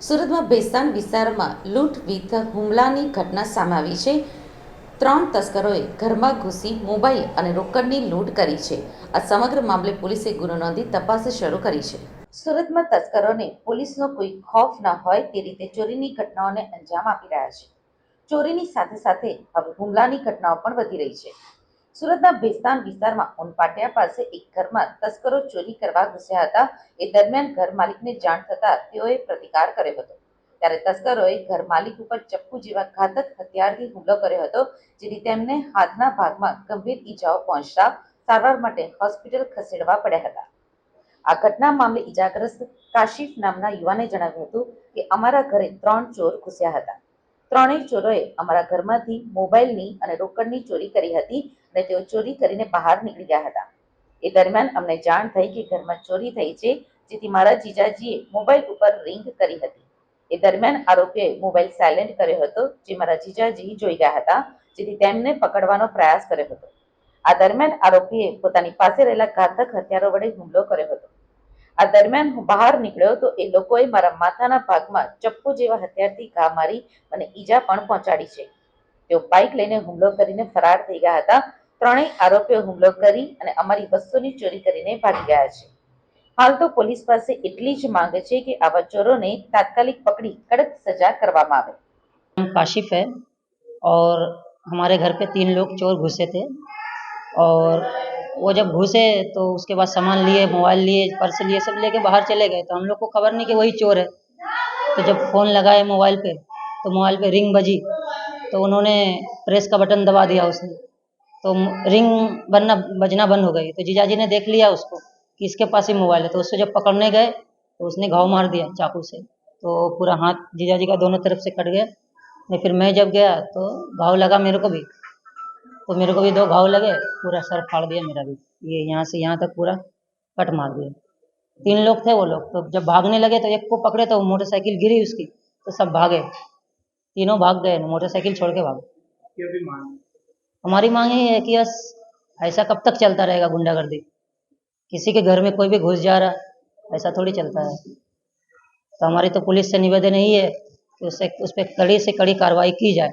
સુરતમાં ભેસાન વિસ્તારમાં લૂંટ વિથ હુમલાની ઘટના સામે આવી છે. ત્રણ તસ્કરોએ ઘરમાં ઘૂસી મોબાઈલ અને રોકડની લૂંટ કરી છે. આ સમગ્ર મામલે પોલીસે ગુનો નોંધી તપાસ શરૂ કરી છે. સુરતમાં તસ્કરોને પોલીસનો કોઈ ખોફ ન હોય તે રીતે ચોરીની ઘટનાઓને અંજામ આપી રહ્યા છે. ચોરીની સાથે સાથે હવે હુમલાની ઘટનાઓ પણ વધી રહી છે. સુરતના ભેસ્તાન વિસ્તારમાં ઉનપાટિયા પાસે એક ઘરમાં તસ્કરો ચોરી કરવા ઘૂસ્યા હતા. એ દરમિયાન ઘર માલિકને જાણ થતાં તેઓએ પ્રતિકાર કર્યો હતો. ત્યારે તસ્કરોએ ઘર માલિક ઉપર ચપ્પુ જેવા ઘાતક હથિયારથી હુમલો કર્યો હતો, જેથી તેમને હાથના ભાગમાં ગંભીર ઈજાઓ પહોંચતા સારવાર માટે હોસ્પિટલ ખસેડવા પડ્યા હતા. આ ઘટના મામલે ઈજાગ્રસ્ત કાશિફ નામના યુવાને જણાવ્યું હતું કે, અમારા ઘરે ત્રણ ચોર ઘૂસ્યા હતા. ત્રણેય ચોરોએ અમારા ઘરમાંથી મોબાઈલની અને રોકડની ચોરી કરી હતી અને તેઓ ચોરી કરીને બહાર નીકળી ગયા હતા. એ દરમિયાન અમને જાણ થઈ કે ઘરમાં ચોરી થઈ છે, જેથી મારા જીજાજીએ મોબાઈલ ઉપર રિંગ કરી હતી. એ દરમિયાન આરોપીએ મોબાઈલ સાયલેન્ટ કર્યો હતો, જે મારા જીજાજી જોઈ ગયા હતા, જેથી તેમને પકડવાનો પ્રયાસ કર્યો હતો. આ દરમિયાન આરોપીએ પોતાની પાસે રહેલા ઘાતક હથિયારો વડે હુમલો કર્યો હતો. આ દરમિયાન હું બહાર નીકળ્યો તો એ લોકોએ મારા માથાના ભાગમાં ચપ્પુ જેવા હથિયારથી ઘા મારી અને ઈજા પણ પહોંચાડી છે તેઓ બાઇક લઈને હુમલો કરીને ફરાર થઈ ગયા હતા ત્રણેય આરોપીઓ હુમલો કરી અને અમારી વસ્તુની ચોરી કરીને ભાગી ગયા છે હાલ તો પોલીસ પાસે એટલી જ માંગ છે કે આવા ચોરોને તાત્કાલિક પકડી કડક સજા કરવામાં આવે नाम काशिफ है और हमारे घर पे तीन लोग चोर घुसे थे और वो जब घुसे तो उसके बाद सामान लिए, मोबाइल लिए, पर्स लिए, सब लेके बाहर चले गए। तो हम लोग को खबर नहीं कि वही चोर है। तो जब फ़ोन लगाए मोबाइल पे तो मोबाइल पे रिंग बजी। तो उन्होंने प्रेस का बटन दबा दिया उसने। तो रिंग बनना, बजना बंद हो गई। तो जीजाजी ने देख लिया उसको कि इसके पास ही मोबाइल है। तो उसको जब पकड़ने गए तो उसने घाव मार दिया चाकू से। तो पूरा हाथ जीजाजी का दोनों तरफ़ से कट गया। फिर मैं जब गया तो घाव लगा मेरे को भी। तो मेरे को भी दो घाव लगे पूरा सर फाड़ दिया मेरा भी। ये यहाँ से यहाँ तक पूरा कट मार दिया। तीन लोग थे वो लोग तो जब भागने लगे तो एक को पकड़े तो मोटरसाइकिल गिरी उसकी तो सब भागे। तीनों भाग गए मोटरसाइकिल छोड़ के भागे। हमारी मांग यही है कि बस ऐसा कब तक चलता रहेगा गुंडागर्दी? किसी के घर में कोई भी घुस जा रहा ऐसा थोड़ी चलता है। तो हमारी तो पुलिस से निवेदन यही है कि उससे उस पर कड़ी से कड़ी कार्रवाई की जाए।